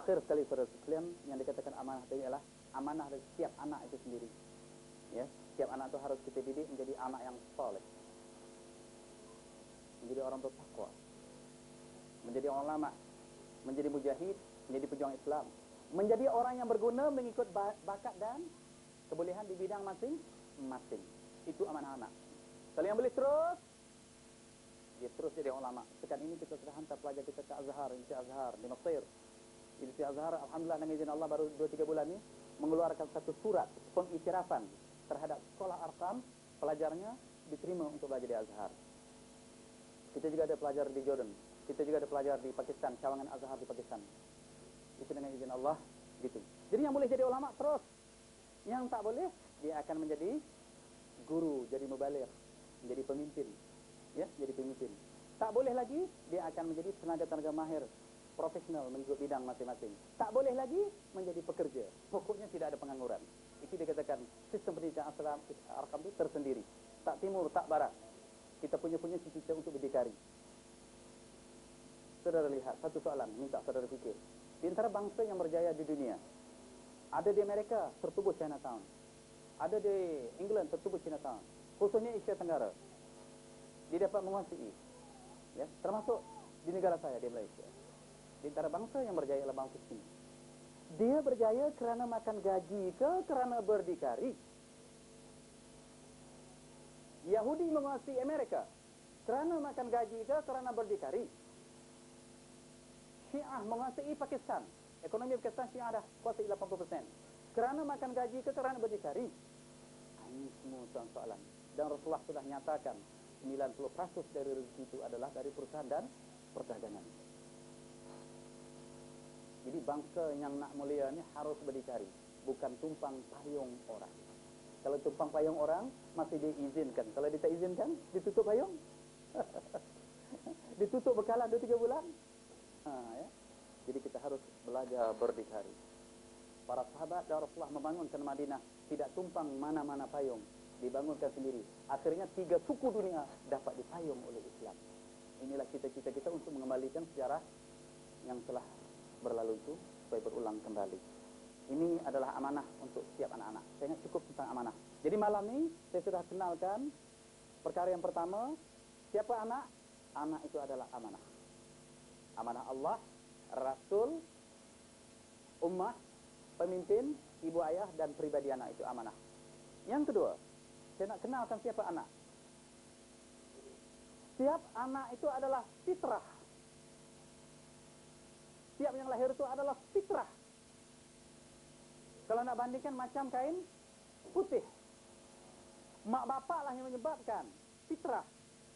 Akhir sekali saudara sekalian yang dikatakan amanah tadi adalah amanah dari setiap anak itu sendiri. Ya, setiap anak itu harus kita didik menjadi anak yang soleh. Menjadi orang bertakwa. Menjadi orang lama. Menjadi mujahid, menjadi pejuang Islam. Menjadi orang yang berguna mengikut bakat dan kebolehan di bidang masing-masing. Itu amanah anak. Kalau yang boleh terus, dia terus jadi ulama. Sekarang ini kita sudah hantar pelajar kita ke Azhar, Universiti Azhar di Mesir. Universiti Azhar, Alhamdulillah dengan izin Allah baru 2-3 bulan ini mengeluarkan satu surat pengiktirafan terhadap sekolah Arkam, pelajarnya diterima untuk belajar di Azhar. Kita juga ada pelajar di Jordan. Kita juga ada pelajar di Pakistan, cawangan Azhar di Pakistan. Itu dengan izin Allah, gitu. Jadi yang boleh jadi ulama terus. Yang tak boleh, dia akan menjadi guru, jadi mubalir, menjadi pemimpin. Ya, jadi pemimpin. Tak boleh lagi, dia akan menjadi tenaga-tenaga mahir, profesional mengikut bidang masing-masing. Tak boleh lagi menjadi pekerja. Pokoknya tidak ada pengangguran. Itu dikatakan sistem pendidikan Islam Arkam itu tersendiri. Tak timur, tak barat. Kita punya punya cita-cita untuk berdikari. Saudara lihat, satu soalan, minta saudara fikir. Di antara bangsa yang berjaya di dunia, ada di Amerika, tertubuh Chinatown. Ada di England, tertubuh Chinatown. Khususnya Asia Tenggara. Dia dapat menguasai. Ya, termasuk di negara saya, di Malaysia. Di antara bangsa yang berjaya adalah bangsa Cina. Dia berjaya kerana makan gaji ke kerana berdikari. Yahudi menguasai Amerika kerana makan gaji ke kerana berdikari. Syiah menguasai Pakistan. Ekonomi Pakistan Syiah dah kuasai 80%. Kerana makan gaji ke kerana berdikari. Ah, ini semua soalan. Dan Rasulullah sudah nyatakan 90% dari rezeki itu adalah dari perusahaan dan perdagangan. Jadi bangsa yang nak mulia ni harus berdikari. Bukan tumpang payung orang. Kalau tumpang payung orang, masih diizinkan. Kalau dia tak izinkan, ditutup payung. ditutup bekalan 2-3 bulan. Ha, ya? Jadi kita harus belajar berdikari. Para sahabat dan Rasulullah membangunkan Madinah. Tidak tumpang mana-mana payung. Dibangunkan sendiri. Akhirnya tiga suku dunia dapat dipayung oleh Islam. Inilah cita-cita kita untuk mengembalikan sejarah yang telah berlalu itu supaya berulang kembali. Ini adalah amanah untuk setiap anak-anak. Saya ingat cukup tentang amanah. Jadi malam ini saya sudah kenalkan perkara yang pertama. Siapa anak? Anak itu adalah amanah. Amanah Allah, Rasul, ummah, pemimpin, ibu ayah dan pribadi anak itu amanah. Yang kedua, saya nak kenalkan siapa anak. Setiap anak itu adalah fitrah. Setiap yang lahir itu adalah fitrah. Kalau nak bandingkan macam kain putih. Mak bapak lah yang menyebabkan fitrah.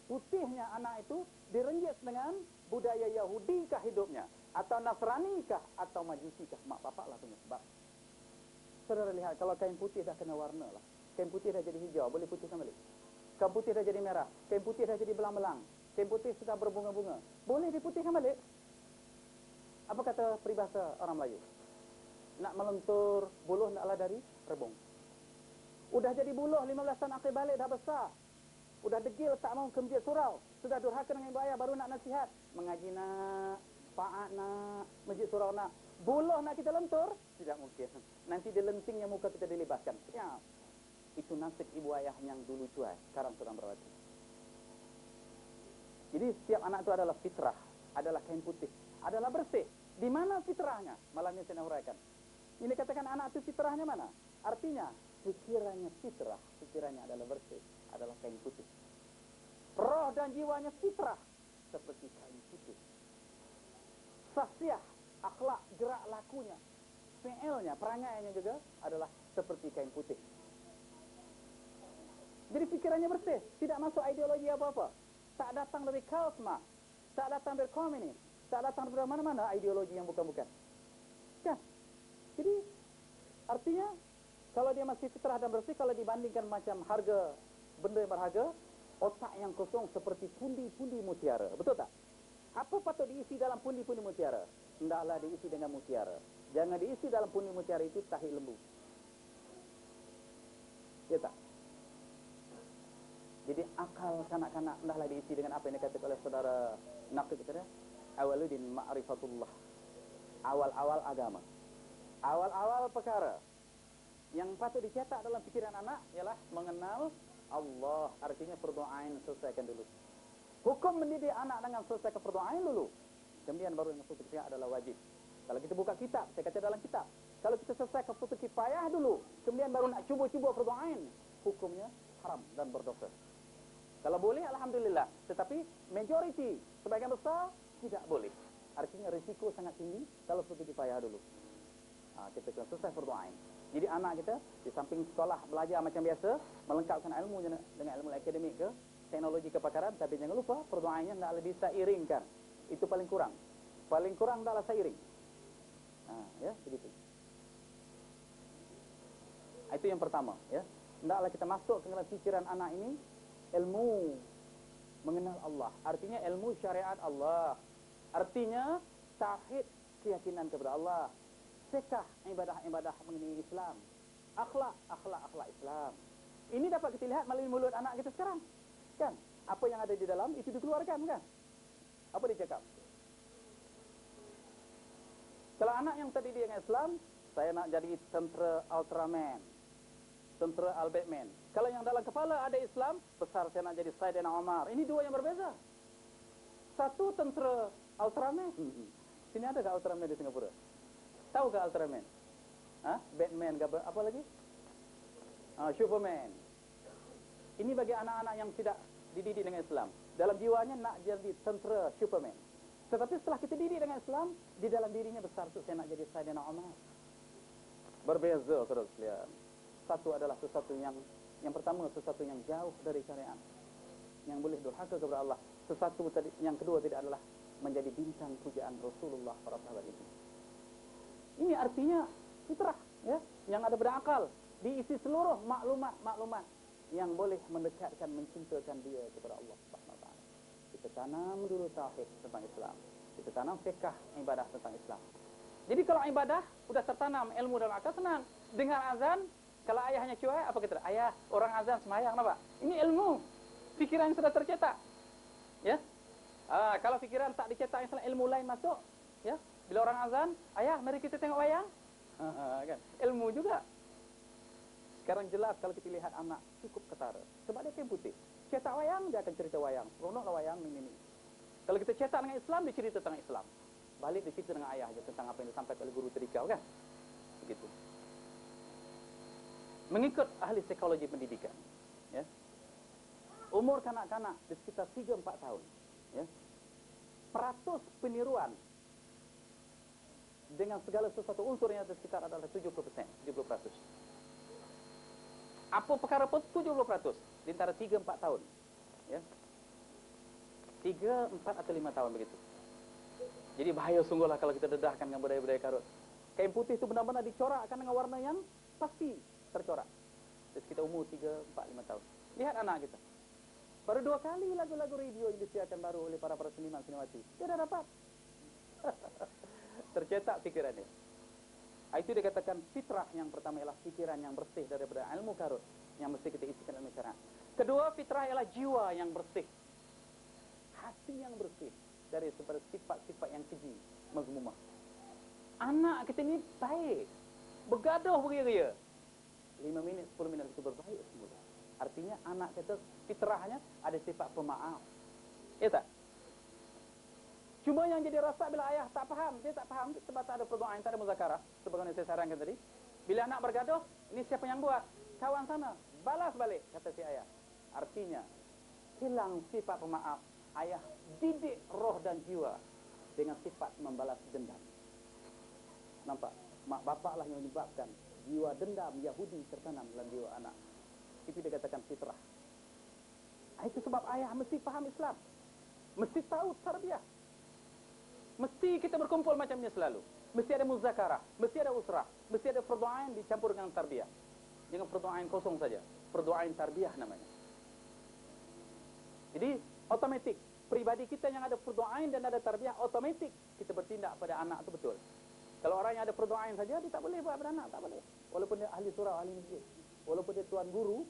Putihnya anak itu direnjis dengan budaya Yahudi kah hidupnya. Atau Nasrani kah atau Majusi kah. Mak bapak lah punya sebab. Saudara lihat kalau kain putih dah kena warna lah. Kain putih dah jadi hijau. Boleh putihkan balik. Kain putih dah jadi merah. Kain putih dah jadi belang-belang. Kain putih sudah berbunga-bunga. Boleh diputihkan balik. Apa kata peribahasa orang Melayu? nak melentur buluh naklah dari rebung. Udah jadi buluh 15 tahun akhir balik dah besar. Udah degil tak mau ke masjid surau. Sudah durhaka dengan ibu ayah baru nak nasihat. Mengaji nak, faat nak, masjid surau nak. Buluh nak kita lentur? Tidak mungkin. Nanti di lentingnya muka kita dilibaskan. Ya. Itu nasib ibu ayah yang dulu cuai. Sekarang sedang berawati. Jadi setiap anak itu adalah fitrah. Adalah kain putih. Adalah bersih. Di mana fitrahnya? Malam ini saya nak. Ini katakan anak itu fitrahnya mana? Artinya, pikirannya fitrah. Pikirannya adalah bersih. Adalah kain putih. Roh dan jiwanya fitrah. Seperti kain putih. Sahsiah, akhlak, gerak lakunya. PL-nya, perangainya juga adalah seperti kain putih. Jadi pikirannya bersih. Tidak masuk ideologi apa-apa. Tak datang dari Karl Tak datang dari komunis. Tak datang dari mana-mana ideologi yang bukan-bukan. Kan? Jadi artinya kalau dia masih fitrah dan bersih kalau dibandingkan macam harga benda yang berharga, otak yang kosong seperti pundi-pundi mutiara. Betul tak? Apa patut diisi dalam pundi-pundi mutiara? Hendaklah diisi dengan mutiara. Jangan diisi dalam pundi mutiara itu tahi lembu. Ya tak? Jadi akal kanak-kanak hendaklah diisi dengan apa yang dikatakan oleh saudara Naqib kita? Awaludin ma'rifatullah. awal-awal agama. Awal-awal perkara yang patut dicetak dalam fikiran anak ialah mengenal Allah. Artinya perdoaan selesaikan dulu. Hukum mendidik anak dengan selesaikan perdoaan dulu. Kemudian baru yang kifayah adalah wajib. Kalau kita buka kitab, saya kata dalam kitab. Kalau kita selesaikan futu kifayah dulu, kemudian baru nak cuba-cuba perdoaan, hukumnya haram dan berdosa. Kalau boleh, Alhamdulillah. Tetapi majoriti, sebagian besar, tidak boleh. Artinya risiko sangat tinggi kalau futu kifayah dulu. Ha, kita kena selesai perdoaan. Jadi anak kita di samping sekolah belajar macam biasa, melengkapkan ilmu dengan ilmu akademik ke, teknologi kepakaran, tapi jangan lupa perdoaannya tidak lebih seiringkan. Itu paling kurang. Paling kurang adalah seiring. Ha, ya, begitu. Itu yang pertama, ya. Hendaklah kita masuk ke dalam fikiran anak ini ilmu mengenal Allah. Artinya ilmu syariat Allah. Artinya tauhid keyakinan kepada Allah sekah ibadah-ibadah mengenai Islam. Akhlak, akhlak, akhlak Islam. Ini dapat kita lihat melalui mulut anak kita sekarang. Kan? Apa yang ada di dalam itu dikeluarkan kan? Apa dia cakap? Kalau anak yang tadi dia Islam, saya nak jadi tentera Ultraman. Tentera Albertman. Kalau yang dalam kepala ada Islam, besar saya nak jadi Sayyidina Umar. Ini dua yang berbeza. Satu tentera Ultraman. Sini ada tak Ultraman di Singapura? Tahu ke Ultraman? Ha? Batman ke apa, apa lagi? Ha, Superman. Ini bagi anak-anak yang tidak dididik dengan Islam. Dalam jiwanya nak jadi tentera Superman. Tetapi setelah kita didik dengan Islam, di dalam dirinya besar tu saya nak jadi Sayyidina Umar. Berbeza saudara sekalian. Satu adalah sesuatu yang yang pertama sesuatu yang jauh dari syariat. Yang boleh durhaka kepada Allah. Sesuatu yang kedua tidak adalah menjadi bintang pujaan Rasulullah para sahabat itu. Ini artinya fitrah ya, yang ada pada akal, diisi seluruh maklumat-maklumat yang boleh mendekatkan mencintakan dia kepada Allah Subhanahu taala. Kita tanam dulu tauhid tentang Islam. Kita tanam fiqh ibadah tentang Islam. Jadi kalau ibadah sudah tertanam ilmu dalam akal senang. Dengar azan, kalau ayahnya cuai apa kita? Ayah, orang azan semayang apa? Ini ilmu. Fikiran yang sudah tercetak. Ya. Ah, kalau fikiran tak dicetak ilmu lain masuk, ya, bila orang azan, ayah mari kita tengok wayang. kan? Ilmu juga. Sekarang jelas kalau kita lihat anak cukup ketara. Sebab dia kain putih. Cetak wayang, dia akan cerita wayang. Seronoklah wayang, ini, ini. Kalau kita cetak dengan Islam, dia cerita tentang Islam. Balik dia cerita dengan ayah je tentang apa yang disampaikan oleh guru tadika, kan? Begitu. Mengikut ahli psikologi pendidikan. Ya. Umur kanak-kanak di sekitar 3-4 tahun. Ya. Peratus peniruan dengan segala sesuatu unsur yang ada sekitar adalah 70%, 70%. Apa perkara pun 70% di antara 3 4 tahun. Ya. 3 4 atau 5 tahun begitu. Jadi bahaya sungguhlah kalau kita dedahkan dengan budaya-budaya karut. Kain putih itu benar-benar dicorakkan dengan warna yang pasti tercorak. Jadi kita umur 3 4 5 tahun. Lihat anak kita. Baru dua kali lagu-lagu radio yang disiarkan baru oleh para para seniman seniwati. Dia dah dapat. tercetak fikirannya. Ah, itu dikatakan fitrah yang pertama ialah fikiran yang bersih daripada ilmu karut yang mesti kita isikan dalam syariat. Kedua fitrah ialah jiwa yang bersih. Hati yang bersih dari sifat-sifat yang keji, mazmumah. Anak kita ni baik. Bergaduh beria-ria. 5 minit, 10 minit itu berbaik semula. Artinya anak kita fitrahnya ada sifat pemaaf. Ya tak? Cuma yang jadi rasa bila ayah tak faham, dia tak faham sebab tak ada perdoaan, tak ada muzakarah. Sebagaimana saya sarankan tadi. Bila anak bergaduh, ini siapa yang buat? Kawan sana. Balas balik, kata si ayah. Artinya, hilang sifat pemaaf. Ayah didik roh dan jiwa dengan sifat membalas dendam. Nampak? Mak bapak lah yang menyebabkan jiwa dendam Yahudi tertanam dalam jiwa anak. Itu dia katakan fitrah. Itu sebab ayah mesti faham Islam. Mesti tahu tarbiyah. Mesti kita berkumpul macam ni selalu. Mesti ada muzakarah, mesti ada usrah, mesti ada perdoaan dicampur dengan tarbiyah. Jangan perdoaan kosong saja. Perdoaan tarbiyah namanya. Jadi, otomatik. Pribadi kita yang ada perdoaan dan ada tarbiyah, otomatik kita bertindak pada anak itu betul. Kalau orang yang ada perdoaan saja, dia tak boleh buat anak. Tak boleh. Walaupun dia ahli surah, ahli masjid. Walaupun dia tuan guru,